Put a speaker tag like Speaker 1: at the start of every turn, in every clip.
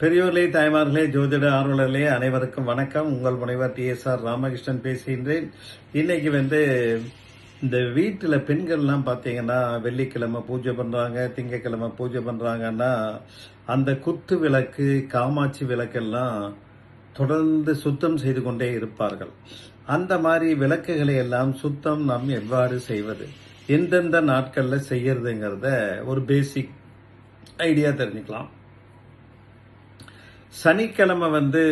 Speaker 1: பெரியோர்களே தாய்மார்களே ஜோதிட ஆர்வலர்களே அனைவருக்கும் வணக்கம். உங்கள் முனைவர் டி எஸ் ஆர் ராமகிருஷ்ணன் பேசுகின்றேன். இன்னைக்கு வந்து இந்த வீட்டில் பெண்கள்லாம் பார்த்தீங்கன்னா வெள்ளிக்கிழமை பூஜை பண்ணுறாங்க திங்கக்கிழமை பூஜை பண்ணுறாங்கன்னா அந்த குத்து விளக்கு காமாட்சி விளக்கெல்லாம் தொடர்ந்து சுத்தம் செய்து கொண்டே இருப்பார்கள். அந்த மாதிரி விளக்குகளை எல்லாம் சுத்தம் நாம் எவ்வாறு செய்வது? எந்தெந்த நாட்களில் செய்யறதுங்கிறத ஒரு பேசிக் ஐடியா தெரிஞ்சுக்கலாம். சனிக்கிழமை வந்து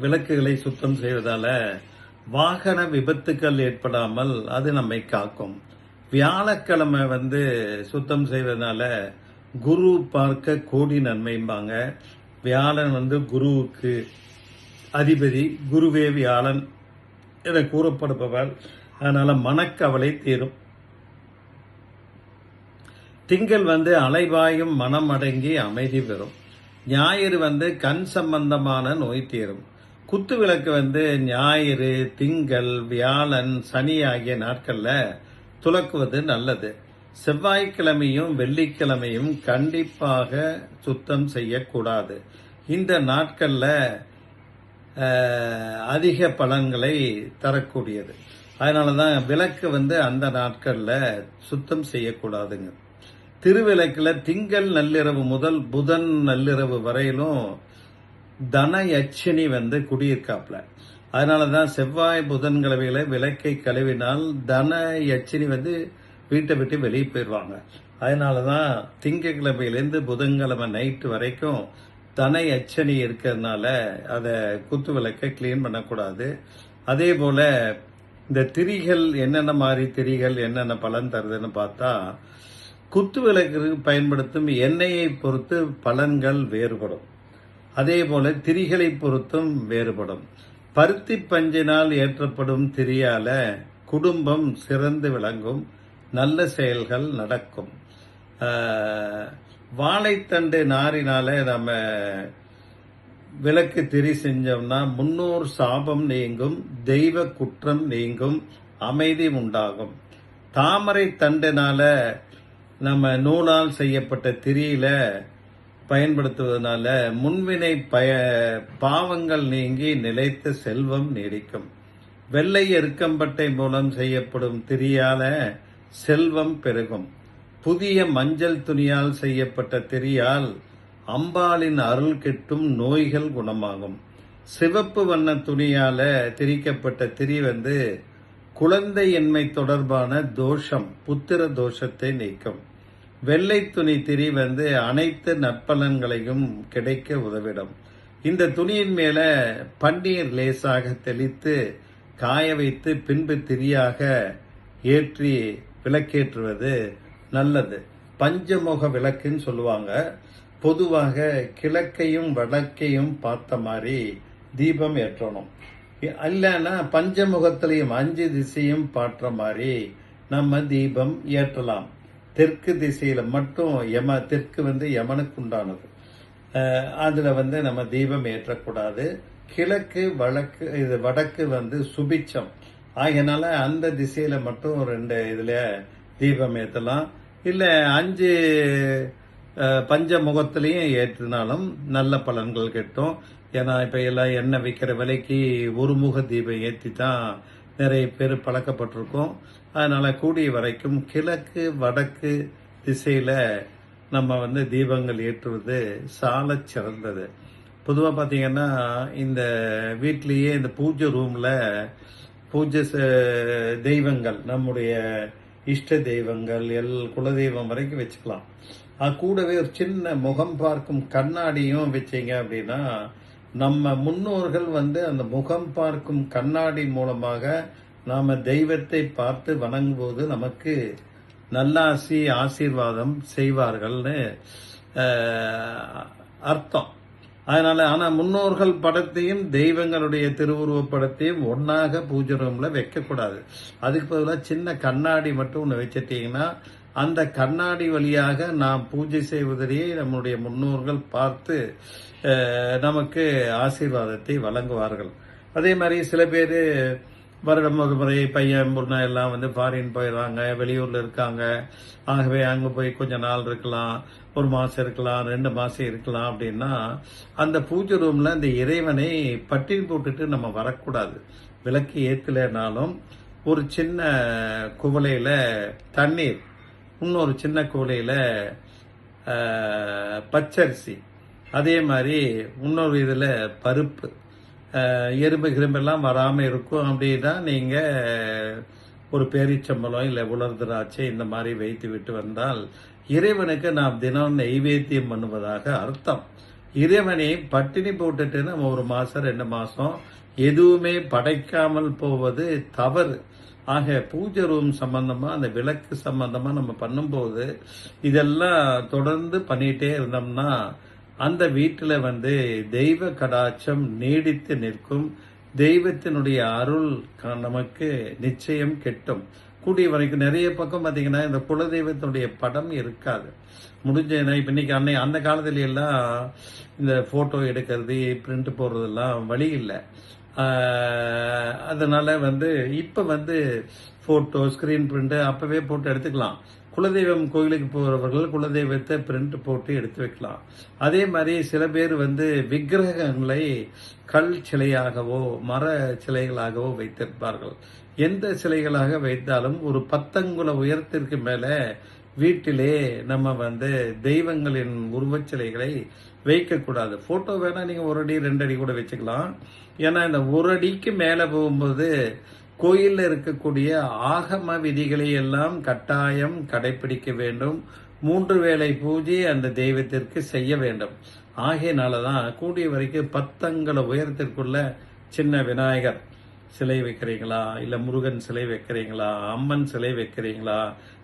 Speaker 1: விளக்குகளை சுத்தம் செய்வதால வாகன விபத்துக்கள் ஏற்படாமல் அது நம்மை காக்கும். வியாழக்கிழமை வந்து சுத்தம் செய்வதனால குரு பார்க்க கோடி நன்மைம்பாங்க. வியாழன் வந்து குருவுக்கு அதிபதி குருவே வியாழன் என கூறப்படுபவர். அதனால மனக்கவலை தீரும். திங்கள் வந்து அலைவாயும் மனம் அடங்கி அமைதி பெறும். ஞாயிறு வந்து கண் சம்பந்தமான நோய் தீரும். குத்து விளக்கு வந்து ஞாயிறு திங்கள் வியாழன் சனி ஆகிய நாட்களில் துலக்குவது நல்லது. செவ்வாய்க்கிழமையும் வெள்ளிக்கிழமையும் கண்டிப்பாக சுத்தம் செய்யக்கூடாது. இந்த நாட்களில் அதிக பலன்களை தரக்கூடியது. அதனால தான் விளக்கு வந்து அந்த நாட்களில் சுத்தம் செய்யக்கூடாதுங்க. திருவிளக்கில் திங்கள் நள்ளிரவு முதல் புதன் நள்ளிரவு வரையிலும் தன யட்சினி வந்து குடியிருக்காப்ல அதனால தான் செவ்வாய் புதன்கிழமையில விளக்கை கழுவினால் தன யட்சினி வந்து வீட்டை விட்டு வெளியே போயிடுவாங்க. அதனால தான் திங்கக்கிழமையிலேருந்து புதன்கிழமை நைட்டு வரைக்கும் தன அச்சனி இருக்கிறதுனால அதை குத்து விளக்கை க்ளீன் பண்ணக்கூடாது. அதே போல் இந்த திரிகள் என்னென்ன மாதிரி திரிகள் என்னென்ன பலன் தருதுன்னு பார்த்தா குத்து விளக்கு பயன்படுத்தும் எண்ணெயை பொறுத்து பலன்கள் வேறுபடும். அதே போல திரிகளை பொறுத்தும் வேறுபடும். பருத்தி பஞ்சினால் ஏற்றப்படும் திரியால குடும்பம் சிறந்து விளங்கும் நல்ல செயல்கள் நடக்கும். வாழைத்தண்டு நாரினால நம்ம விளக்கு திரி செஞ்சோம்னா முன்னோர் சாபம் நீங்கும் தெய்வ குற்றம் நீங்கும் அமைதி உண்டாகும். தாமரை தண்டினால நம்ம நூலால் செய்யப்பட்ட திரியில பயன்படுத்துவதனால முன்வினை பய பாவங்கள் நீங்கி நிலைத்த செல்வம் நீடிக்கும். வெள்ளை எருக்கம்பட்டை மூலம் செய்யப்படும் திரியால செல்வம் பெருகும். புதிய மஞ்சள் துணியால் செய்யப்பட்ட திரியால் அம்பாளின் அருள் கிட்டும் நோய்கள் குணமாகும். சிவப்பு வண்ண துணியால திரிக்கப்பட்ட திரி வந்து குழந்தை என்மை தொடர்பான தோஷம் புத்திர தோஷத்தை நீக்கும். வெள்ளை துணி திரி வந்து அனைத்து நற்பலன்களையும் கிடைக்க உதவிடும். இந்த துணியின் மேல பன்னீர் லேசாக தெளித்து காய வைத்து பின்பு திரியாக ஏற்றி விளக்கேற்றுவது நல்லது. பஞ்சமுக விளக்குன்னு சொல்லுவாங்க. பொதுவாக கிழக்கையும் வடக்கையும் பார்த்த மாதிரி தீபம் ஏற்றணும். இல்லைன்னா பஞ்சமுகத்திலையும் அஞ்சு திசையும் பாட்டுற மாதிரி நம்ம தீபம் ஏற்றலாம். தெற்கு திசையில் மட்டும் யம தெற்கு வந்து யமனுக்கு உண்டானது அதில் வந்து நம்ம தீபம் ஏற்றக்கூடாது. கிழக்கு வழக்கு இது வடக்கு வந்து சுபிச்சம் ஆகையனால அந்த திசையில் மட்டும் ரெண்டு இதில் தீபம் ஏற்றலாம் இல்லை அஞ்சு பஞ்ச முகத்திலையும் ஏற்றினாலும் நல்ல பலன்கள் கிட்டும். ஏன்னா இப்ப எல்லாம் எண்ணெய் விற்கிற விலைக்கு ஒரு முக தீபம் ஏற்றி தான் நிறைய பேர் பழக்கப்பட்டிருக்கோம். அதனால கூடிய வரைக்கும் கிழக்கு வடக்கு திசையில நம்ம வந்து தீபங்கள் ஏற்றுவது சால சிறந்தது. பொதுவாக பார்த்தீங்கன்னா இந்த வீட்லேயே இந்த பூஜை ரூமில் பூஜை ச- தெய்வங்கள் நம்முடைய இஷ்ட தெய்வங்கள் எல் குலதெய்வம் வரைக்கும் வச்சுக்கலாம். அது கூடவே ஒரு சின்ன முகம் பார்க்கும் கண்ணாடியும் வச்சீங்க அப்படின்னா நம்ம முன்னோர்கள் வந்து அந்த முகம் பார்க்கும் கண்ணாடி மூலமாக நாம் தெய்வத்தை பார்த்து வணங்கும்போது நமக்கு நல்லாசி ஆசீர்வாதம் செய்வார்கள்னு அர்த்தம். அதனால ஆனால் முன்னோர்கள் படத்தையும் தெய்வங்களுடைய திருவுருவ படத்தையும் ஒன்றாக பூஜை ரூமில் வைக்கக்கூடாது. அதுக்கு பதிலாக சின்ன கண்ணாடி மட்டும் ஒன்று வச்சிட்டிங்கன்னா அந்த கண்ணாடி வழியாக நாம் பூஜை செய்வதையே நம்முடைய முன்னோர்கள் பார்த்து நமக்கு ஆசீர்வாதத்தை வழங்குவார்கள். அதே மாதிரி சில பேர் வருடம் ஒரு முறை பையன் பொண்ணு எல்லாம் வந்து ஃபாரின் போயிடுறாங்க வெளியூர்ல இருக்காங்க. ஆகவே அங்க போய் கொஞ்ச நாள் இருக்கலாம் ஒரு மாசம் இருக்கலாம் ரெண்டு மாசம் இருக்கலாம் அப்படின்னா அந்த பூஜை ரூம்ல இந்த இறைவனை பட்டியல் போட்டுட்டு நம்ம வரக்கூடாது. விளக்கு ஏத்தலைனாலும் ஒரு சின்ன குவளையில் தண்ணீர் இன்னொரு சின்ன குவளையில பச்சரிசி. அதே மாதிரி இன்னொரு இதில் பருப்பு. எறும்பு கிரும்பெல்லாம் வராமல் இருக்கும். அப்படின்னா நீங்கள் ஒரு பேரிச்சம்பழம் இல்லை உலர் திராட்சை இந்த மாதிரி வைத்து விட்டு வந்தால் இறைவனுக்கு நாம் தினம் நெய்வேத்தியம் பண்ணுவதாக அர்த்தம். இறைவனை பட்டினி போட்டுட்டு நம்ம ஒரு மாதம் ரெண்டு மாதம் எதுவுமே படைக்காமல் போவது தவறு. ஆக பூஜை ரூம் சம்பந்தமா அந்த விளக்கு சம்பந்தமா நம்ம பண்ணும்போது இதெல்லாம் தொடர்ந்து பண்ணிட்டே இருந்தோம்னா அந்த வீட்டில் வந்து தெய்வ கடாட்சம் நீடித்து நிற்கும். தெய்வத்தினுடைய அருள் நமக்கு நிச்சயம் கெட்டும். கூடிய வரைக்கும் நிறைய பக்கம் பார்த்தீங்கன்னா இந்த குலதெய்வத்தினுடைய படம் இருக்காது. முடிஞ்ச இப்போ இன்னைக்கு அன்னை அந்த காலத்துல எல்லாம் இந்த போட்டோ எடுக்கிறது பிரிண்ட் போடுறதெல்லாம் வழி இல்லை. அதனால் வந்து இப்போ வந்து ஃபோட்டோ ஸ்க்ரீன் பிரிண்ட்டு அப்போவே போட்டு எடுத்துக்கலாம். குலதெய்வம் கோயிலுக்கு போகிறவர்கள் குலதெய்வத்தை பிரிண்ட் போட்டு எடுத்து வைக்கலாம். அதே மாதிரி சில பேர் வந்து விக்கிரகங்களை கல் சிலையாகவோ மர சிலைகளாகவோ வைத்திருப்பார்கள். எந்த சிலைகளாக வைத்தாலும் ஒரு பத்தங்குல உயரத்திற்கு மேலே வீட்டிலே நம்ம வந்து தெய்வங்களின் உருவச்சிலைகளை வைக்கக்கூடாது ஃபோட்டோ வேணால் நீங்கள் ஒரு அடி ரெண்டு அடி கூட வச்சுக்கலாம். ஏன்னா இந்த ஒரு அடிக்கு மேலே போகும்போது கோயிலில் இருக்கக்கூடிய ஆகம விதிகளை எல்லாம் கட்டாயம் கடைபிடிக்க வேண்டும். மூன்று வேளை பூஜை அந்த தெய்வத்திற்கு செய்ய வேண்டும். ஆகையினாலதான் கூடிய வரைக்கும் பத்தங்கள உயரத்திற்குள்ள சின்ன விநாயகர். சிலை வைக்கிறீங்களா? இல்ல முருகன் சிலை வைக்கிறீங்களா? அம்மன் சிலை வைக்கிறீங்களா?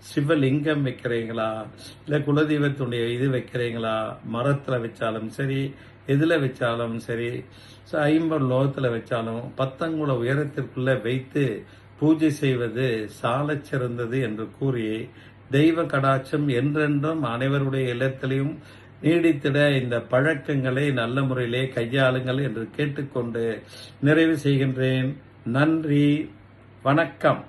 Speaker 1: சிவலிங்கம் வைக்கிறீங்களா? இல்ல குலதெய்வத்துடைய இது வைக்கிறீங்களா? மரத்துல வச்சாலும் சரி எதுல வச்சாலும் சரி ஐம்பது லோகத்துல வச்சாலும் பத்தங்குல உயரத்திற்குள்ள வைத்து பூஜை செய்வது சாலச் சிறந்தது என்று கூறி தெய்வ கடாட்சம் என்றென்றும் அனைவருடைய இல்லத்திலையும் நீடித்திட இந்த பழக்கங்களை நல்ல முறையிலே கையாளுங்கள் என்று கேட்டுக்கொண்டு நிறைவு செய்கின்றேன். நன்றி வணக்கம்.